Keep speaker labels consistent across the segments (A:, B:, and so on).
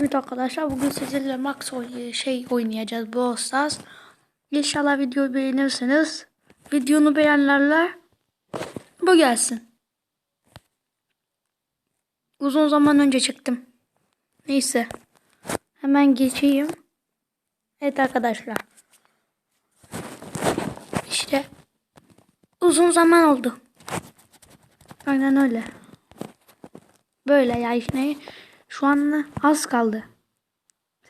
A: Evet arkadaşlar bugün sizinle Max oy- şey oynayacağız Brawl Stars. İnşallah videoyu beğenirsiniz. Videonu beğenenlerle bu gelsin. Uzun zaman önce çıktım. Neyse. Hemen geçeyim. Evet arkadaşlar. İşte uzun zaman oldu. Aynen öyle. Böyle ya işte şu an az kaldı.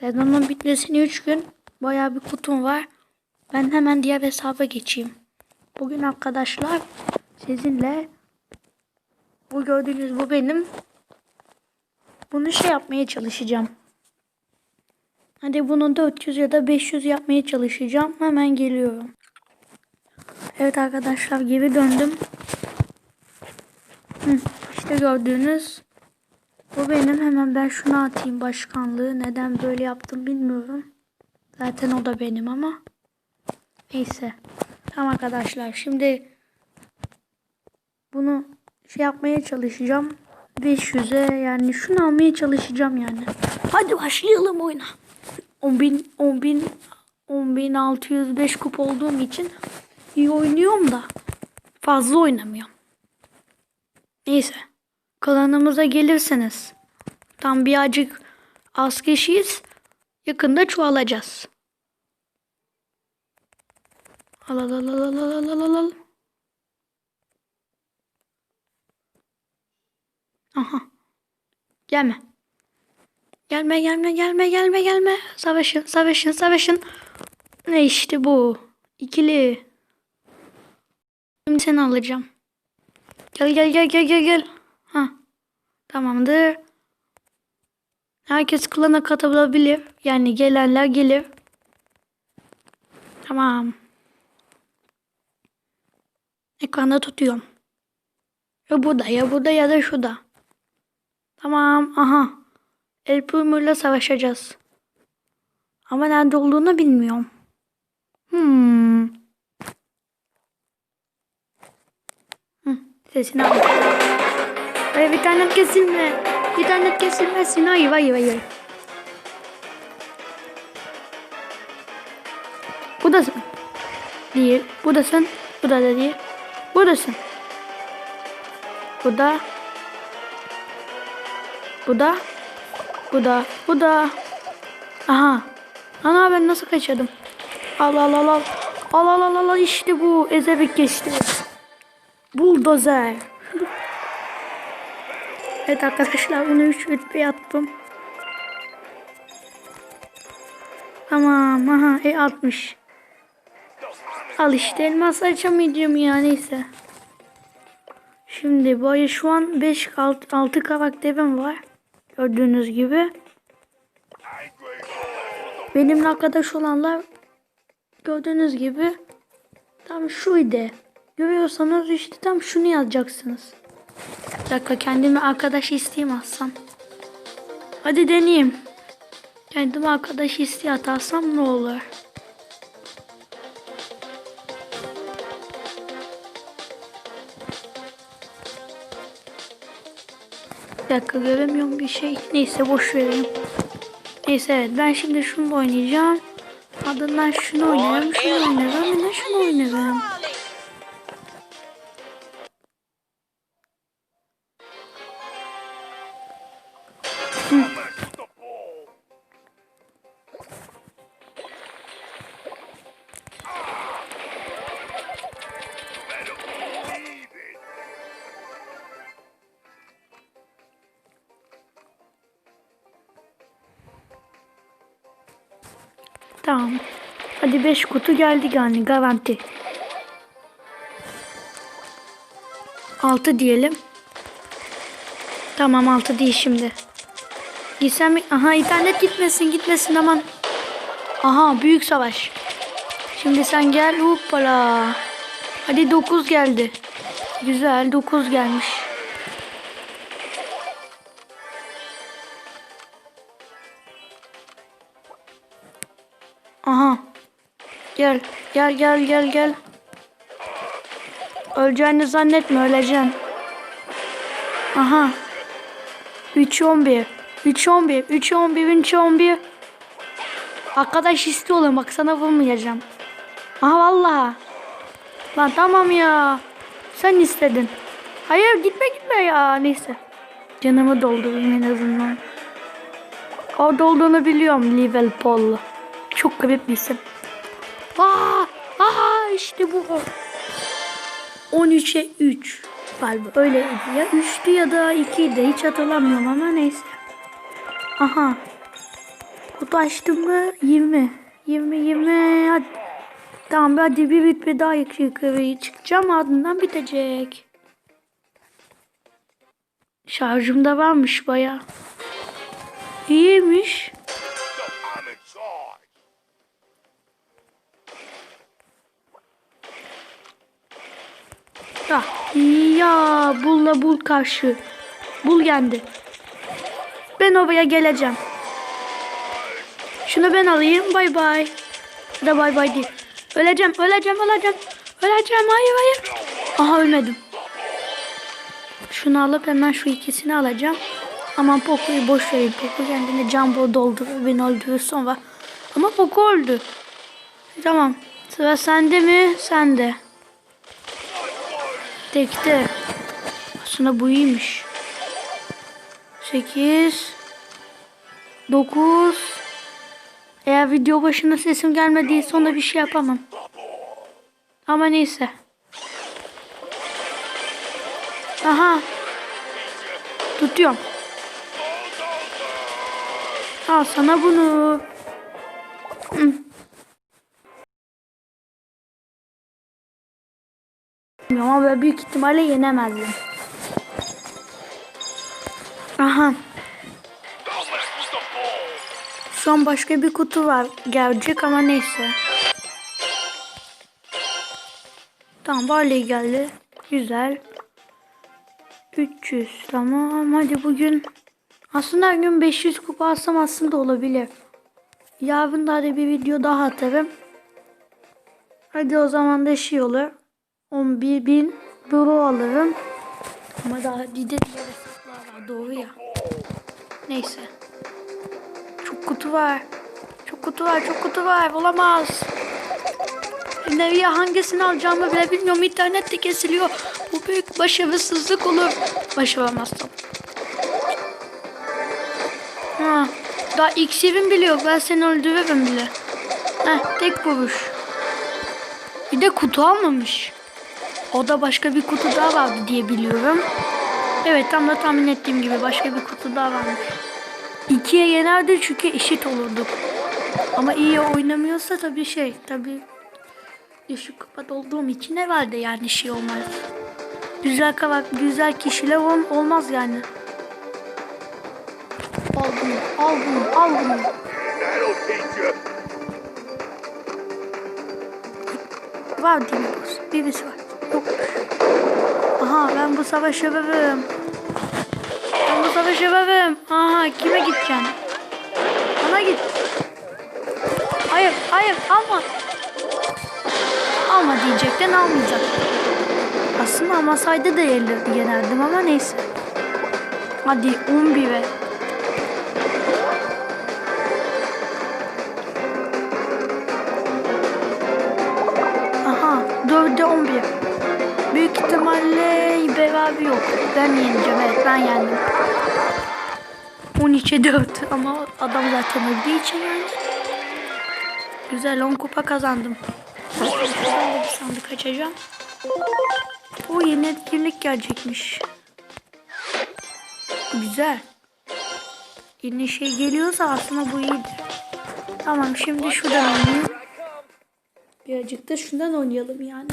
A: Sezonun bitmesine 3 gün. Bayağı bir kutum var. Ben hemen diğer hesaba geçeyim. Bugün arkadaşlar sizinle bu gördüğünüz bu benim. Bunu şey yapmaya çalışacağım. Hadi bunu 400 ya da 500 yapmaya çalışacağım. Hemen geliyorum. Evet arkadaşlar geri döndüm. Hı, işte gördüğünüz bu benim. Hemen ben şunu atayım başkanlığı. Neden böyle yaptım bilmiyorum. Zaten o da benim ama. Neyse. Tamam arkadaşlar. Şimdi bunu şey yapmaya çalışacağım. 500'e yani şunu almaya çalışacağım yani. Hadi başlayalım oyuna. 10.000 10.000 10.605 kup olduğum için iyi oynuyorum da fazla oynamıyorum. Neyse. Kalanımıza gelirseniz. Tam birazcık az kişiyiz. Yakında çoğalacağız. Al al al al al al al al. Aha. Gelme. Gelme gelme gelme gelme gelme. Savaşın savaşın savaşın. Ne işte bu. İkili. Şimdi seni alacağım. Gel gel gel gel gel gel. Tamamdır. Herkes klana katılabilir. Yani gelenler gelir. Tamam. Ekranda tutuyorum. Ya burada ya burada ya da şurada. Tamam. Aha. El Primo'yla savaşacağız. Ama nerede olduğunu bilmiyorum. Hmm. Hı, sesini al. Hayır bir tane kesilme. Bir tane kesilmesin. Hayır hayır hayır. Buradasın. Değil. Buradasın. Burada da değil. Buradasın. Burada. Burada. Burada. Burada. Aha. Ana ben nasıl kaçırdım? Al al al al. Al al al al işte bu. Ezerek geçti. Buldozer. Evet arkadaşlar bunu 3 rütbeye attım. Tamam aha e 60. Al işte elmas açamayacağım ya neyse. Şimdi böyle şu an 5 6, 6 karakterim var. Gördüğünüz gibi. Benimle arkadaş olanlar gördüğünüz gibi tam şuydu. Görüyorsanız işte tam şunu yazacaksınız. Bir dakika kendime arkadaş isteyeyim alsam. Hadi deneyeyim. Kendime arkadaş isteği atarsam ne olur? Bir dakika göremiyorum bir şey. Neyse boş vereyim. Neyse evet ben şimdi şunu oynayacağım. Adından şunu oynarım, şunu oynarım, bir şunu oynarım. Tamam. Hadi 5 kutu geldi yani garanti. 6 diyelim. Tamam 6 değil şimdi. Gitsem mi? Aha internet gitmesin gitmesin aman. Aha büyük savaş. Şimdi sen gel hoppala. Hadi 9 geldi. Güzel 9 gelmiş. Gel. Gel gel gel. Öleceğini zannetme öleceksin. Aha. 3 11. 3 11 3 11 3 11 Arkadaş istiyorum bak sana vurmayacağım. Aha vallahi. Lan tamam ya. Sen istedin. Hayır gitme gitme ya neyse. Canımı doldurayım en azından. Orada olduğunu biliyorum Liverpool. Çok garip bir isim. Aa, aa işte bu. 13'e 3 galiba öyleydi ya 3'tü ya da 2'ydi hiç hatırlamıyorum ama neyse. Aha. Kutu açtım mı 20. 20 20 hadi. Tamam hadi bir bitme daha yukarı çıkacağım ardından bitecek. Şarjım da varmış baya. İyiymiş.
B: İn charge.
A: Ya, ya bulla bul karşı. Bul geldi. Ben oraya geleceğim. Şunu ben alayım. Bay bay. Ya Da bay bay değil. Öleceğim, öleceğim, öleceğim. Öleceğim. Hayır, hayır. Aha ölmedim. Şunu alıp hemen şu ikisini alacağım. Aman Poco'yu boş verin. Poco kendini jumbo doldurur. Beni öldürür sonra. Ama Poco öldü. Tamam. Sıra sende mi? Sende. Tekte. Aslında bu iyiymiş. 8 9 Eğer video başında sesim gelmediyse onda bir şey yapamam. Ama neyse. Aha. Tutuyorum. Al sana bunu. Bilmiyorum ama büyük ihtimalle yenemezdim. Aha. Şu an başka bir kutu var. Gelecek ama neyse. Tamam Barley geldi. Güzel. 300 tamam. Hadi bugün aslında her gün 500 kupa alsam aslında olabilir. Yarın da hadi bir video daha atarım. Hadi o zaman da şey olur. 11 bin euro alırım. Ama daha bir de diğer hesaplar var doğru ya. Neyse. Çok kutu var. Çok kutu var, çok kutu var. Olamaz. Neviye hangisini alacağımı bile bilmiyorum. İnternet de kesiliyor. Bu büyük başarısızlık olur. Başaramazsam. Ha, daha iksirim bile yok. Ben seni öldürürüm bile. Heh, tek vuruş. Bir de kutu almamış. O da başka bir kutu daha vardı diye biliyorum. Evet tam da tahmin ettiğim gibi başka bir kutu daha varmış. İkiye yenerdi çünkü eşit olurduk. Ama iyi oynamıyorsa tabii şey tabii düşük kupada olduğum için herhalde yani şey olmaz. Güzel kavak, güzel kişiler ol- olmaz yani. Al bunu, al bunu, al bunu. Var değil mi? Birisi var. Aha ben bu savaşı varım. Ben bu savaşı varım. Aha kime gideceksin? Bana git. Hayır hayır alma. Alma diyecekten almayacak. Aslında almasaydı da yenirdi yenerdim ama neyse. Hadi 11'e. Aha Ben yeneceğim evet ben yendim. 13'e 4 ama adam zaten öldüğü için yani. Güzel 10 kupa kazandım. Güzel bir sandık açacağım. O yeni etkinlik gelecekmiş. Güzel. Yeni şey geliyorsa aslında bu iyidir. Tamam şimdi şuradan oynayayım. Birazcık da şundan oynayalım yani.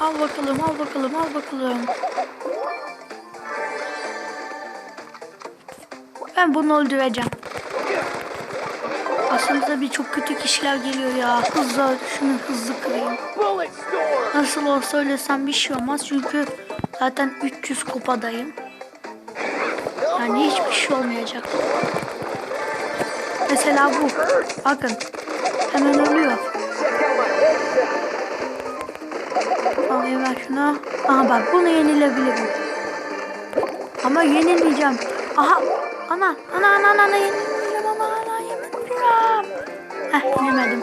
A: Al bakalım, al bakalım, al bakalım. Ben bunu öldüreceğim. Aslında tabii çok kötü kişiler geliyor ya. Hızlı, şunu hızlı kırayım. Nasıl olsa öylesem bir şey olmaz çünkü zaten 300 kupadayım. Yani hiçbir şey olmayacak. Mesela bu. Bakın. Hemen ölüyor. Al ver şuna. Aha bak bunu yenilebilirim. Ama yenilmeyeceğim. Aha ana ana ana ana, ana yenilmeyeceğim ana ana yenilmeyeceğim. Heh yenemedim.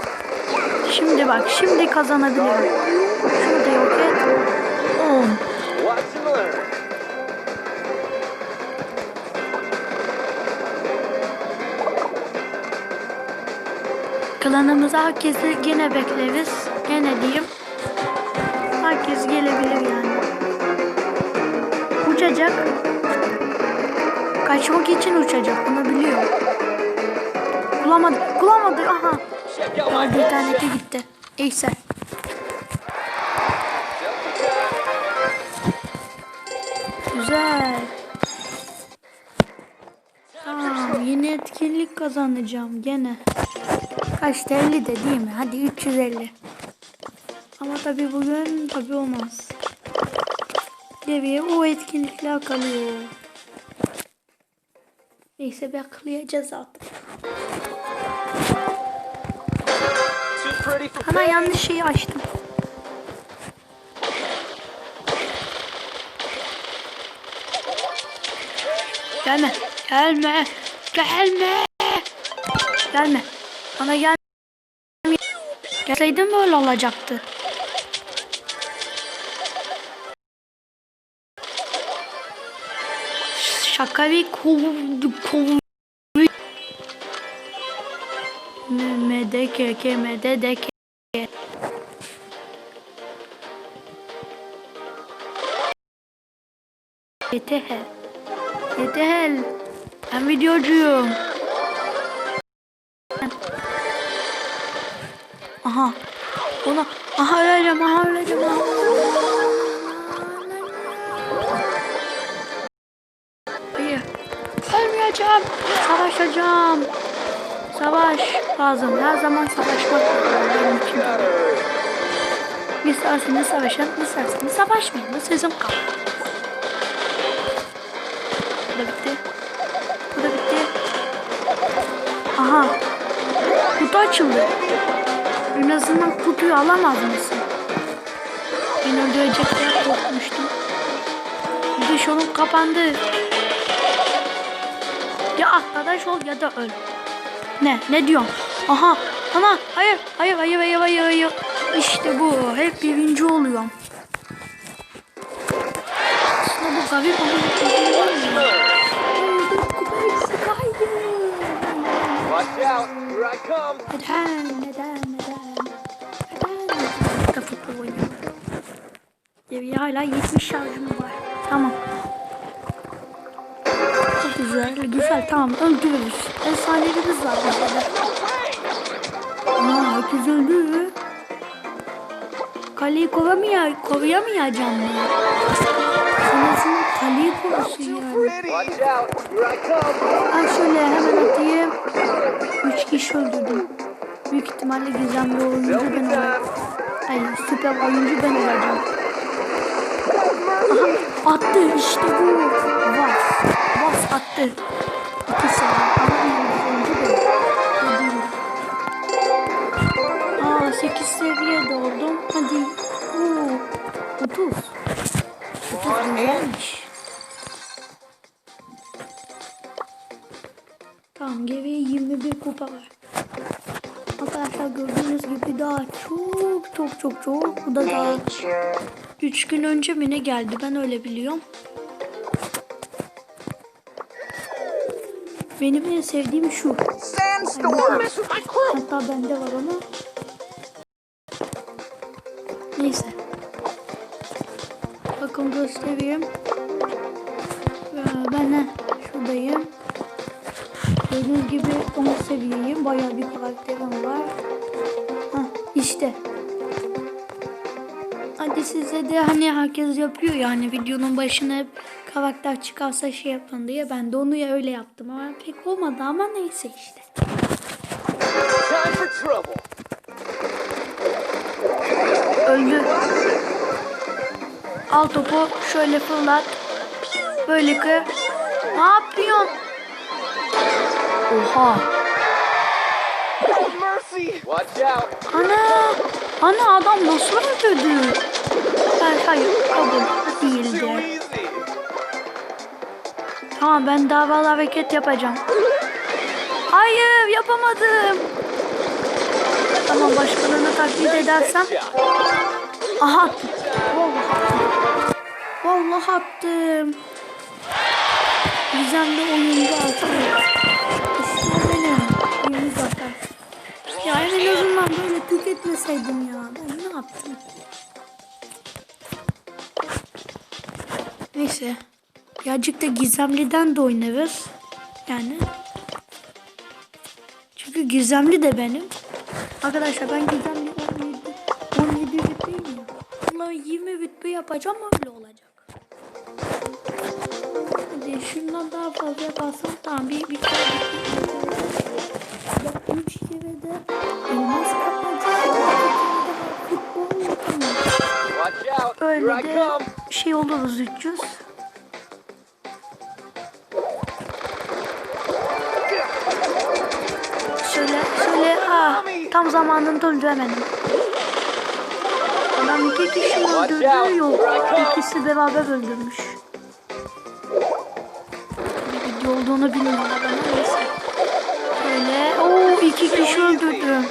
A: Şimdi bak şimdi kazanabilirim. Şunu da yok et. Klanımıza herkesi gene bekleriz. Gene diyeyim. Herkes gelebilir yani. Uçacak. Kaçmak için uçacak. Bunu biliyorum. Bulamadı. Bulamadı. Aha. Ya
C: my
A: internete gitti. Neyse. Güzel. Tamam yeni etkinlik kazanacağım gene. Kaçta 50 de değil mi? Hadi 350. Ama tabi bugün tabi olmaz. Geriye o etkinlikler kalıyor. Neyse beklayacağız artık. Ana yanlış şeyi açtım. Gelme. Gelme. Gelme. Gelme. Bana gel. Gelseydin böyle olacaktı. Şaka bir kovuldu kovuldu. Medeke ke medeke. Yeter. Yeter. Ben videocuyum. Aha. Ona. Aha öleceğim. Aha öleceğim. Aha. Ölmeyeceğim. Savaşacağım. Savaş lazım. Her zaman savaşmak lazım benim için. İsterseniz savaşın, isterseniz savaşmayın. Bu sizin kal. Bu da bitti. Bu da bitti. Aha. Kutu açıldı. En azından kutuyu alamaz mısın? Beni öldürecek diye korkmuştum. Dış yolum kapandı. Ya arkadaş ol ya da öl. Ne? Ne diyorsun? Aha. Ana. Hayır. Hayır. Hayır. Hayır. Hayır. hayır. İşte bu. Hep birinci oluyorum. Aslında bu garip ama şey. Neden? Neden? Neden? Neden? Futbol oynuyorum. Hala 70 şarjım var. Tamam. Güzel. Güzel. Tamam. Öldürürüz. Efsanelerimiz var. Aa, herkes öldü. Kaleyi koruyamaya, koruyamayacağım mı? Sanırsın kaleyi korusun yani. Ben şöyle hemen atayım. Üç kişi öldürdüm. Büyük ihtimalle gizemli oyuncu ben olacağım. Hayır süper oyuncu ben olacağım. Aha, attı işte bu. Attı. İki sefer. Ama bir oyuncu ben. O değil. Aa 8 seviyede oldum. Hadi. Oo, 30. 30 güzelmiş. Tamam geriye 21 kupa var. Arkadaşlar gördüğünüz gibi daha çok çok çok çok bu da daha 3 gün önce mi ne geldi ben öyle biliyorum. Benim en sevdiğim şu.
C: Sandstorm.
A: Hatta bende var ama. Neyse. Bakın göstereyim. Ee, Ben de şuradayım. Gördüğünüz gibi 10 seviyeyim. Bayağı bir karakterim var. Hah, işte. Hadi size de hani herkes yapıyor yani videonun başına hep karakter çıkarsa şey yapın diye ben de onu ya öyle yaptım ama pek olmadı ama neyse işte. Öldü. Al topu şöyle fırlat. Böyle kır. Ne yapıyorsun? Oha. Ana. Ana adam nasıl öldürdü? Ben hayır kabul değildi. Tamam ben davalı hareket yapacağım. Hayır yapamadım. Tamam başkalarını taklit edersem. Aha attım. Vallahi attım. Vallahi attım. Gizemli oyuncu artık. İşte benim. Yeni zafer. Ya en azından böyle tüketmeseydim ya. Ben ne yaptım? Neyse. Birazcık da gizemliden de oynarız. Yani. Çünkü gizemli de benim. Arkadaşlar ben gizemli 17, 17 rütbeyim ya. Vallahi 20 rütbe yapacağım öyle olacak. Hadi şundan daha fazla yaparsam tamam bir bir kere Ya 3 kere de elmas
C: out.
A: Öyle de şey oluruz 300. tam zamanında öldüremedim. Adam iki kişi öldürdü yok. İkisi beraber öldürmüş. Video olduğunu bilmiyorum ama neyse. Şöyle o iki kişi öldürdüm.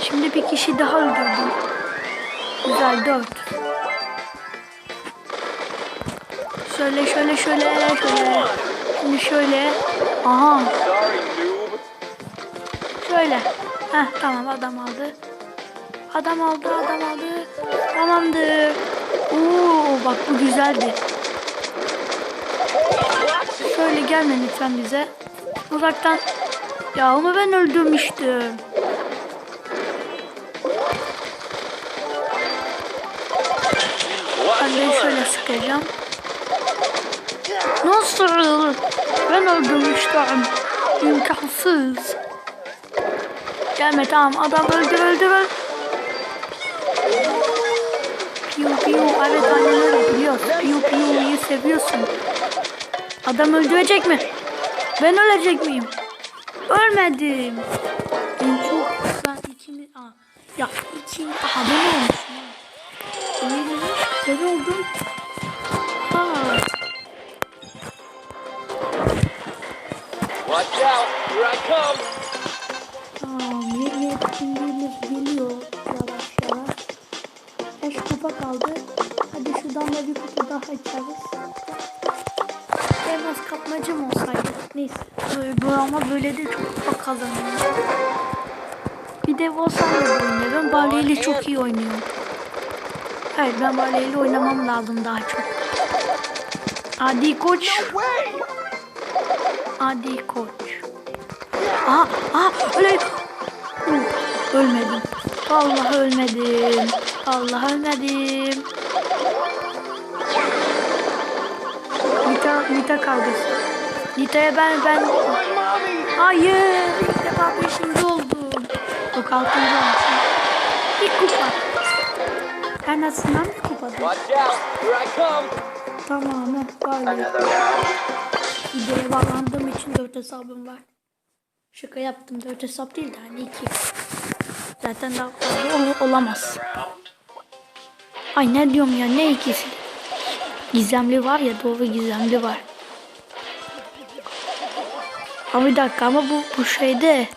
A: Şimdi bir kişi daha öldürdüm. Güzel dört. Şöyle şöyle şöyle şöyle. Şimdi şöyle. Aha şöyle. Heh tamam adam aldı. Adam aldı adam aldı. Tamamdır. Oo bak bu güzeldi. Şöyle gelme lütfen bize. Uzaktan. Ya onu ben öldürmüştüm. Ben de şöyle sıkacağım. Nasıl? Ben öldürmüştüm. İmkansız. Gelme tamam adam öldür öldür öldür. Piu piu evet aynen öyle biliyoruz. Piu piu'yu seviyorsun. Adam öldürecek mi? Ben ölecek miyim? Ölmedim. En çok ben ikimiz... Aa, ya ikimiz... Aha ben olmuşum. Öyle ben oldum. Aa,
C: Watch out. Here I come.
A: Etkinliğimiz geliyor yavaş yavaş. Beş kupa kaldı. Hadi şuradan da bir kupa daha açarız. Elmas kapmacım olsaydı. Neyse. Böyle, bu ama böyle de çok kupa kazanıyor. Bir de Volsan'la da oynuyorum. Bale ile çok iyi oynuyorum. Evet ben Bale ile oynamam lazım daha çok. Hadi koç. Hadi koç. Aha, aha öyle. Ölmedim. Vallahi ölmedim. Vallahi ölmedim. Nita, Nita kavgası. Nita'ya ben ben... Hayır. İlk defa beşinci oldum. Yok olmuşum. Bir kupa. En azından bir
C: come.
A: Tamamen böyle. Videoya bağlandığım için dört hesabım var. Şaka yaptım. Dört hesap değil de hani iki. Zaten daha olamaz. Ay ne diyorum ya ne ikisi? Gizemli var ya doğru gizemli var. Ama bir dakika ama bu, bu şeyde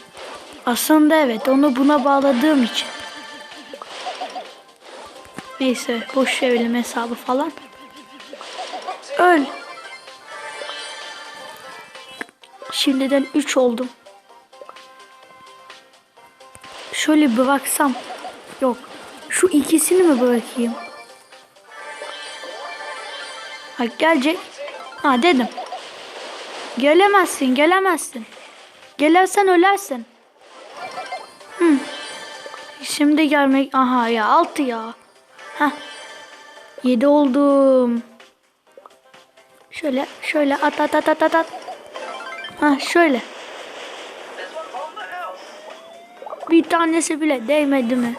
A: aslında evet onu buna bağladığım için. Neyse boş çevirelim hesabı falan. Öl. Şimdiden 3 oldum. Şöyle bıraksam. Yok. Şu ikisini mi bırakayım? Ha gelecek. Ha dedim. Gelemezsin, gelemezsin. Gelersen ölersin. Hı. Şimdi gelmek... Aha ya altı ya. Ha. Yedi oldum. Şöyle, şöyle at at at at at. Ha şöyle. Bir tanesi bile değmedi mi?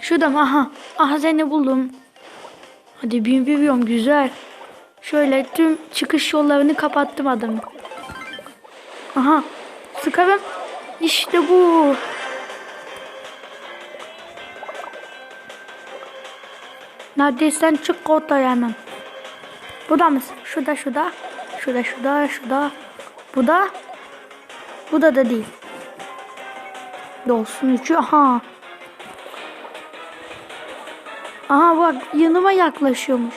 A: Şurada mı? Aha. Aha seni buldum. Hadi bin biliyorum güzel. Şöyle tüm çıkış yollarını kapattım adamı. Aha. Sıkarım. İşte bu. Neredeysen çık ortaya hemen. Bu da mısın? Şurada şurada. Şurada şurada şurada. Bu da. Bu da da değil. Dolsun üçü. Aha. Aha bak yanıma yaklaşıyormuş.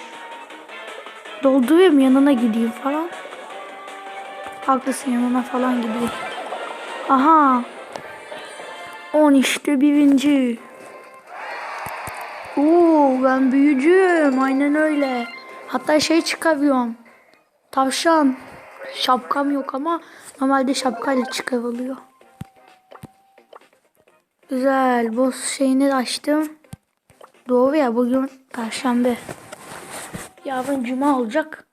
A: Dolduruyorum yanına gideyim falan. Haklısın yanına falan gideyim. Aha. 10 işte birinci. Oo ben büyücüyüm aynen öyle. Hatta şey çıkarıyorum. Tavşan. Şapkam yok ama normalde şapkayla çıkarılıyor. Güzel. Boss şeyini açtım. Doğru ya bugün Perşembe. Yarın Cuma olacak.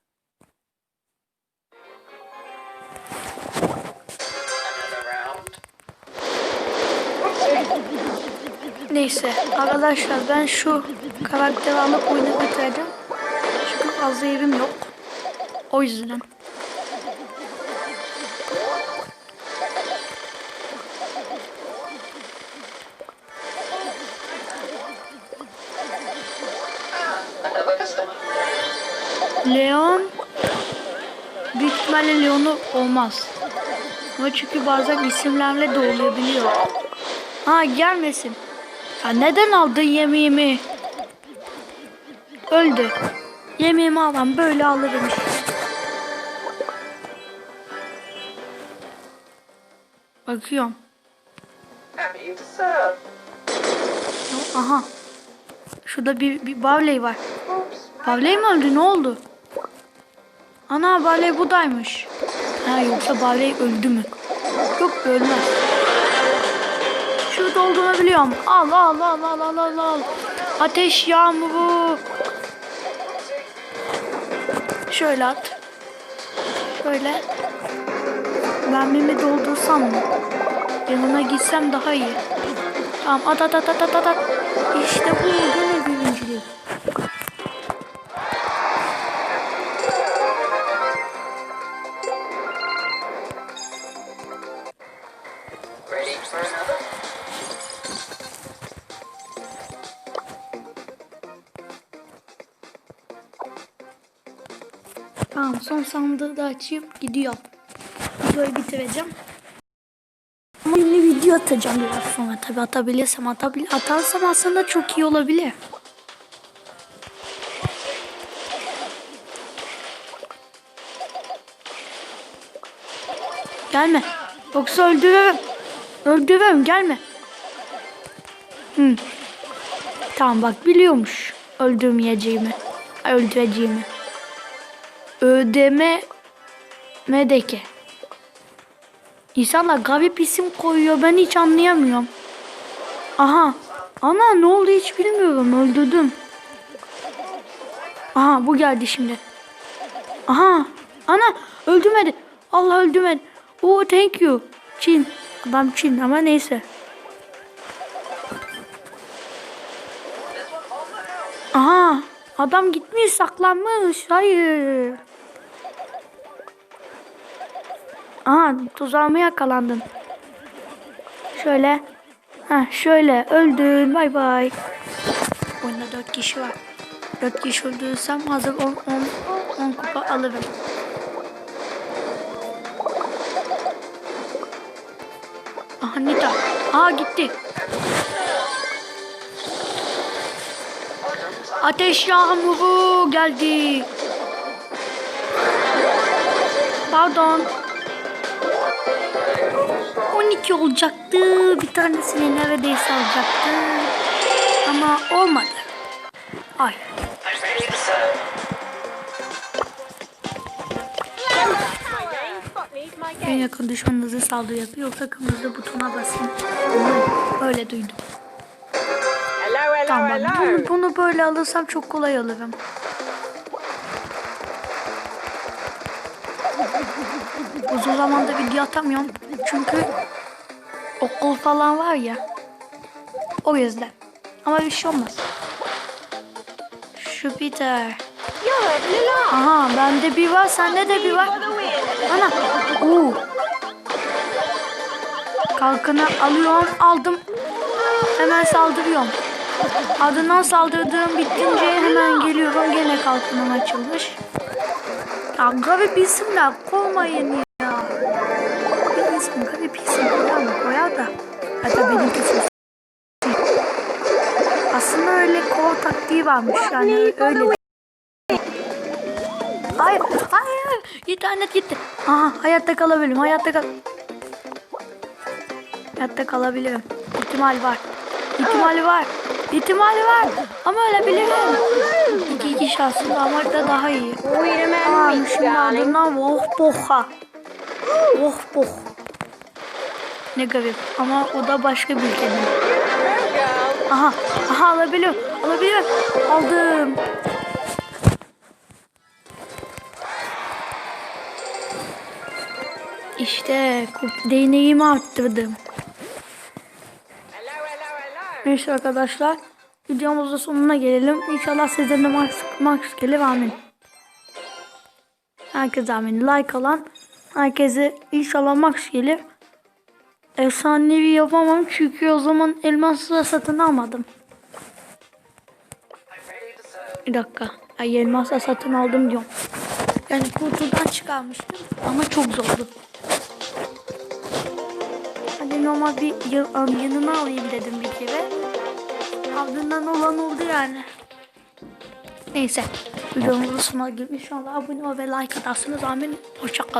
A: Neyse arkadaşlar ben şu karakteri alıp oyunu bitirdim. Çünkü fazla yerim yok. O yüzden. Leon büyük ihtimalle Leon'u olmaz. Ama çünkü bazen isimlerle de oluyor biliyor. Ha gelmesin. Ya neden aldın yemeğimi? Öldü. Yemeğimi alan böyle alırım işte. Bakıyorum. Aha. Şurada bir, bir Barley var. Barley mi öldü? Ne oldu? Ana Barley budaymış. Ha yoksa Barley öldü mü? Yok ölmez. Şurada olduğunu biliyorum. Al al al al al al al. Ateş yağmuru. Şöyle at. Şöyle. Ben mimi doldursam mı? Yanına gitsem daha iyi. Tamam at at at at at. at. İşte bu Tamam son sandığı da açıp gidiyorum. Videoyu bitireceğim. Ama yeni video atacağım biraz sonra tabi atabilirsem atabil atarsam aslında çok iyi olabilir. Gelme. Yoksa öldürürüm. Öldürürüm gelme. Hı. Tamam bak biliyormuş öldürmeyeceğimi. Öldüreceğimi. Ödeme Medeke. İnsanlar garip isim koyuyor. Ben hiç anlayamıyorum. Aha. Ana ne oldu hiç bilmiyorum. Öldürdüm. Aha bu geldi şimdi. Aha. Ana öldürmedi. Allah öldürmedi. Oo thank you. Çin. Adam Çin ama neyse. Aha. Adam gitmiş saklanmış. Hayır. Aha tuzağıma yakalandın. Şöyle. Ha şöyle öldün. Bay bay. Oyunda 4 kişi var. 4 kişi öldürürsem hazır 10 10 10 kupa alırım. Aha Nita. Aa gitti. Ateş yağmuru geldi. Pardon. 12 olacaktı. Bir tanesini neredeyse alacaktı. Ama olmadı. Ay. En yakın düşmanınızı saldırı yapıyor. Yoksa kırmızı butona basın. Öyle duydum.
C: Hello, hello,
A: Tamam
C: hello.
A: bunu, bunu böyle alırsam çok kolay alırım. Uzun zamandır video atamıyorum. Çünkü okul falan var ya. O yüzden. Ama bir şey olmaz. Jupiter. Aha bende bir var sende de bir var. Ana. Oo. Kalkanı alıyorum aldım. Hemen saldırıyorum. Ardından saldırdığım bitince hemen geliyorum. Gene kalkanım açılmış. Ya garip isimler koymayın ya. Bir isim garip isim koyar da. Hatta benimki sus. Aslında öyle kol taktiği varmış yani öyle. Hayır, hayır. İnternet gitti. Aha, hayatta kalabilirim, hayatta kal. Hayatta kalabilirim. İhtimal var. İhtimali var. İhtimali var. Ama ölebilirim. İki kişi aslında ama da daha iyi.
C: Wait a
A: Tamam
C: minute,
A: şimdi ardından oh boha. Oh boh. Ne garip ama o da başka bir.
C: Go.
A: Aha, aha alabiliyorum, alabiliyorum. Aldım. İşte kurt değneğimi arttırdım. Neyse arkadaşlar, videomuzun sonuna gelelim. İnşallah sizden de Max, Max gelir amin. Herkes amin. Like alan herkese inşallah Max gelir. Efsanevi yapamam çünkü o zaman elmasla satın almadım. Bir dakika. Ay elmasla satın aldım diyorum. Yani kutudan çıkarmıştım ama çok zordu. Hadi normal bir yan- yanına alayım dedim bir kere. Ardından olan oldu yani. Neyse. Videomuzun sonuna gelmiş. İnşallah abone ol ve like atarsınız. Amin. Hoşçakalın.